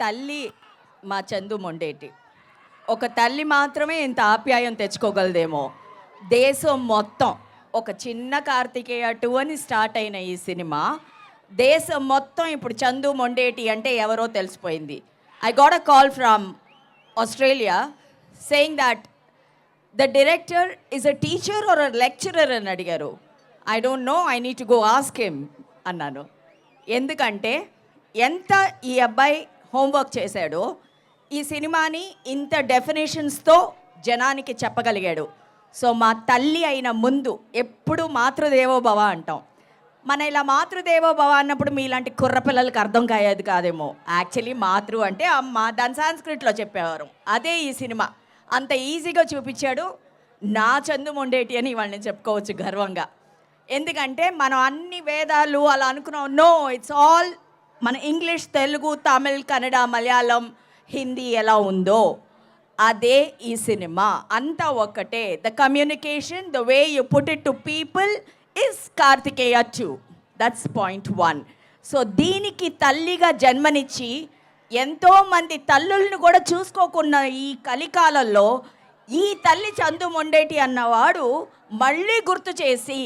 తల్లి మా చందు మొండేటి. ఒక తల్లి మాత్రమే ఇంత ఆప్యాయం తెచ్చుకోగలదేమో. దేశం మొత్తం ఒక చిన్న కార్తికేయ టూ అని స్టార్ట్ అయిన ఈ సినిమా దేశం మొత్తం ఇప్పుడు చందు మొండేటి అంటే ఎవరో తెలిసిపోయింది. I got a call from Australia saying that the director is a teacher or a lecturer అని అడిగారు. I don't know I need to go ask him అన్నాను. ఎందుకంటే ఎంత ఈ అబ్బాయి హోంవర్క్ చేశాడు. ఈ సినిమాని ఇంత డెఫినేషన్స్తో జనానికి చెప్పగలిగాడు. సో మా తల్లి అయిన ముందు ఎప్పుడు మాతృదేవోభవ అంటాం. మన ఇలా మాతృదేవోభవ అన్నప్పుడు మీలాంటి కుర్రపిల్లలకి అర్థం కాయేది కాదేమో. యాక్చువల్లీ మాతృ అంటే అమ్మ దాని సాంస్క్రిట్లో చెప్పేవారు. అదే ఈ సినిమా. అంత ఈజీగా చూపించాడు. నా చందు మొండేటి అని వాళ్ళని చెప్పుకోవచ్చు గర్వంగా. ఎందుకంటే మనం అన్ని వేదాలు అలా అనుకున్నాం. నో ఇట్స్ ఆల్ మన ఇంగ్లీష్ తెలుగు తమిళ్ కన్నడ మలయాళం హిందీ ఎలా ఉందో అదే ఈ సినిమా. అంతా ఒక్కటే. The communication the way you put it to people is Karthikeya two that's point one so దీనికి తల్లిగా జన్మనిచ్చి ఎంతోమంది తల్లుల్ని కూడా చూసుకోకున్న ఈ కలికాలంలో ఈ తల్లి చందు మొండేటి అన్నవాడు మళ్ళీ గుర్తు చేసి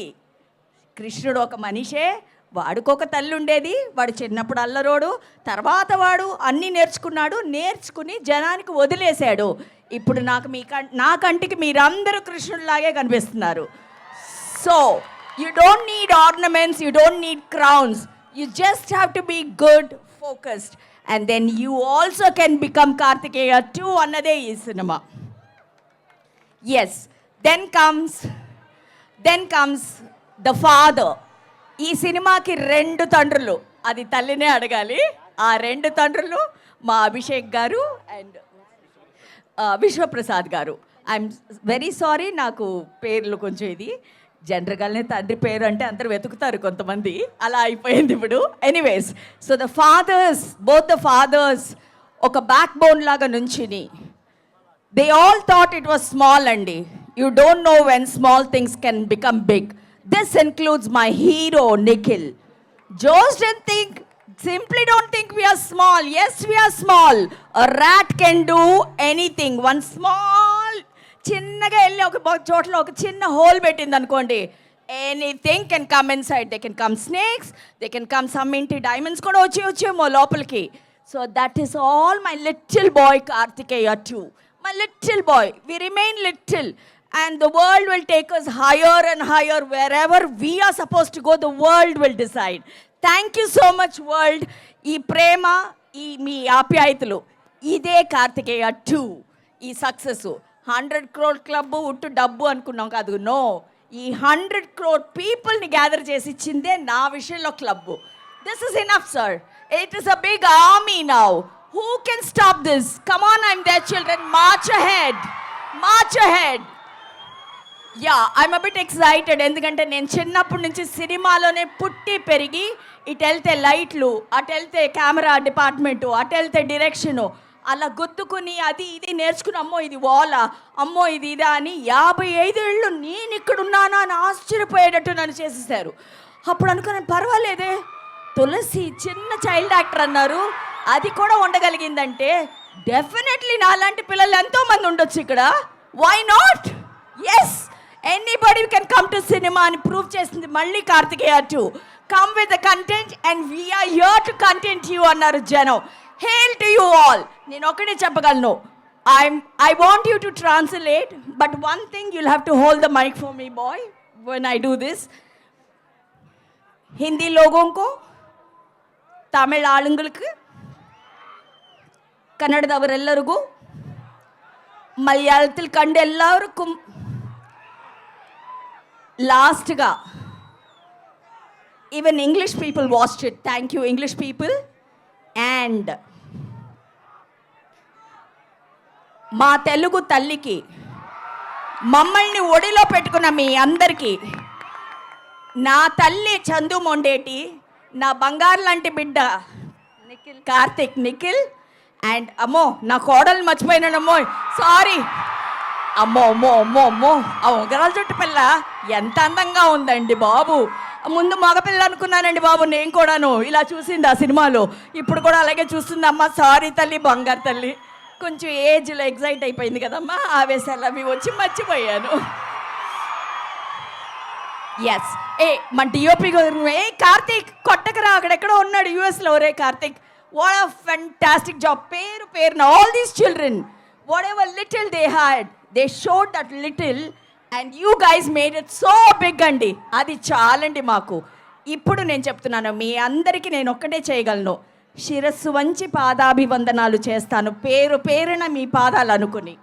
కృష్ణుడు ఒక మనిషే వాడుకొక తల్లి ఉండేది వాడు చిన్నప్పుడు అల్లరోడు తర్వాత వాడు అన్నీ నేర్చుకున్నాడు నేర్చుకుని జనానికి వదిలేశాడు. ఇప్పుడు నాకు మీ కం- నా కంటికి మీరందరూ కృష్ణుడిలాగే కనిపిస్తున్నారు. So you don't need ornaments you don't need crowns you just have to be good focused and then you also can become Karthikeya two అన్నదే ఈ cinema yes then comes then comes the father ఈ సినిమాకి రెండు తండ్రులు. అది తల్లినే అడగాలి. ఆ రెండు తండ్రులు మా అభిషేక్ గారు అండ్ విశ్వప్రసాద్ గారు. ఐఎమ్ వెరీ సారీ నాకు పేర్లు కొంచెం ఇది. జనరల్గానే తండ్రి పేరు అంటే అందరు వెతుకుతారు కొంతమంది. అలా అయిపోయింది ఇప్పుడు. Anyways so the fathers both the fathers ఒక బ్యాక్ బోన్ లాగా నుంచుని they all thought it was small అండి. You don't know when small things can become big this includes my hero Nikhil doesn't think simply don't think we are small yes we are small rat can do anything one small చిన్నగా వెళ్ళి ఒక చోట్ల ఒక చిన్న hole పెట్టింది అనుకోండి. Anything can come inside they can come snakes they can come some ఇంటి diamonds కూడా వచ్చి వచ్చేమో లోపలికి. So that is all my little boy Karthikeya two my little boy we remain little and the world will take us higher and higher wherever we are suppose to go the world will decide thank you so much world ఈ ప్రేమ ఈ మీ ఆప్యాయతలు ఇదే Karthikeya two ఈ success hundred crore club ఉట్టు డబ్బు అనుకున్నాం కాదు. నో ఈ హండ్రెడ్ క్రోర్ పీపుల్ని గ్యాదర్ చేసి ఇచ్చిందే నా విషయంలో club this is enough sir it is a big army now who can stop this come on I'm there children march head march head ya I'm a bit excited ఎందుకంటే నేను చిన్నప్పటి నుంచి సినిమాలోనే పుట్టి పెరిగి ఇటు వెళ్తే లైట్లు అటు వెళ్తే కెమెరా డిపార్ట్మెంటు అటు వెళ్తే డైరెక్షను అలా గుర్తుకుని అది ఇది నేర్చుకుని అమ్మో ఇది వాలా అమ్మో ఇది ఇదా అని యాభై ఐదేళ్ళు నేను ఇక్కడ ఉన్నానా అని ఆశ్చర్యపోయేటట్టు నన్ను చేసేసారు. అప్పుడు అనుకున్నాను పర్వాలేదే తులసి చిన్న చైల్డ్ యాక్టర్ అన్నారు. అది కూడా ఉండగలిగిందంటే డెఫినెట్లీ నాలాంటి పిల్లలు ఎంతోమంది ఉండొచ్చు ఇక్కడ. Why not yes anybody can come to cinema అని ప్రూవ్ చేసింది మళ్ళీ Karthikeya two come with the content and we are here to content you అన్నారు జనం హేల్ టు యూ ఆల్ నేను ఒకటే చెప్పగలను I'm I want you to translate but one thing you'll have to hold the mike for me boy when I do this Hindi लोगों को तमिल ஆளுங்களுக்கு ಕನ್ನಡದವರೆಲ್ಲರಿಗೂ ಮಲಯಾಳದಲ್ಲಿ ಕಂಡು ಎಲ್ಲರಿಗೂ లాస్ట్గా even English people watched it thank you English people and మా తెలుగు తల్లికి మమ్మల్ని ఒడిలో పెట్టుకున్న మీ అందరికీ నా తల్లి చందు మొండేటి నా బంగారు లాంటి బిడ్డ నిఖిల్ కార్తిక్ నిఖిల్ అండ్ అమ్మో నా కోడలు మర్చిపోయినానమ్మో సారీ అమ్మో అమ్మో అమ్మో అమ్మో. ఆ ఉంగరాల జుట్టు పిల్ల ఎంత అందంగా ఉందండి బాబు. ముందు మగపిల్ల అనుకున్నానండి బాబు నేను కూడాను. ఇలా చూసింది ఆ సినిమాలో. ఇప్పుడు కూడా అలాగే చూస్తుంది అమ్మ సారీ తల్లి బంగారు తల్లి. కొంచెం ఏజ్లో ఎగ్జైట్ అయిపోయింది కదమ్మా. ఆవేశాలు అవి వచ్చి మర్చిపోయాను. ఎస్ ఏ మన డిఓపి ఏ కార్తీక్ కొట్టకరా. అక్కడెక్కడో ఉన్నాడు యూఎస్లో రే Karthik what a fantastic job పేరు పేరున all these children whatever little they had they showed that little and you guys made it so big అండి. అది చాలండి మాకు. ఇప్పుడు నేను చెప్తున్నాను మీ అందరికీ నేను ఒక్కటే చేయగలను. శిరస్సు వంచి పాదాభివందనాలు చేస్తాను. పేరు పేరున మీ పాదాలు అనుకుని.